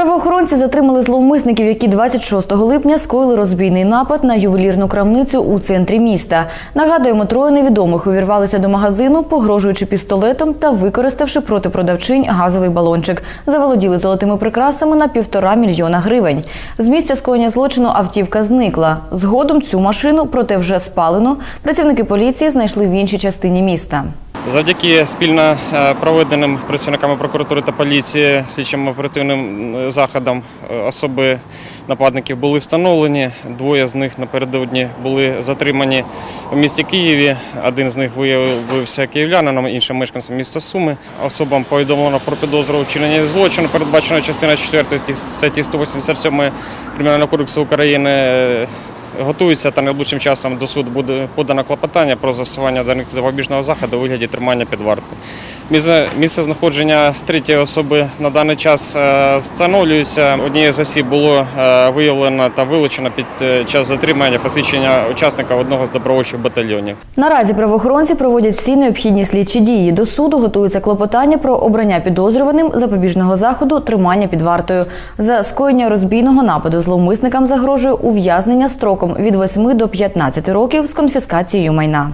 Правоохоронці затримали зловмисників, які 26 липня скоїли розбійний напад на ювелірну крамницю у центрі міста. Нагадуємо, троє невідомих увірвалися до магазину, погрожуючи пістолетом та використавши проти продавчинь газовий балончик. Заволоділи золотими прикрасами на півтора мільйона гривень. З місця скоєння злочину автівка зникла. Згодом цю машину, проте вже спалено, працівники поліції знайшли в іншій частині міста. Завдяки спільно е, проведеним працівниками прокуратури та поліції слідчим оперативним е, заходам е, особи нападників були встановлені. Двоє з них напередодні були затримані у місті Києві. Один з них виявився київлянином, іншим мешканцем міста Суми. Особам повідомлено про підозру у вчиненні злочину, передбачено частина 4 статті 187 Кримінального кодексу України. Готується та найближчим часом до суду буде подано клопотання про застосування даних запобіжного заходу у вигляді тримання під вартою. Місце, місце знаходження третьої особи на даний час е, встановлюється. Однією з осіб було е, виявлено та вилучено під е, час затримання посвідчення учасника одного з добровольчих батальйонів. Наразі правоохоронці проводять всі необхідні слідчі дії. До суду готується клопотання про обрання підозрюваним запобіжного заходу тримання під вартою. За скоєння розбійного нападу зловмисникам загрожує ув'язнення строком від 8 до 15 років з конфіскацією майна.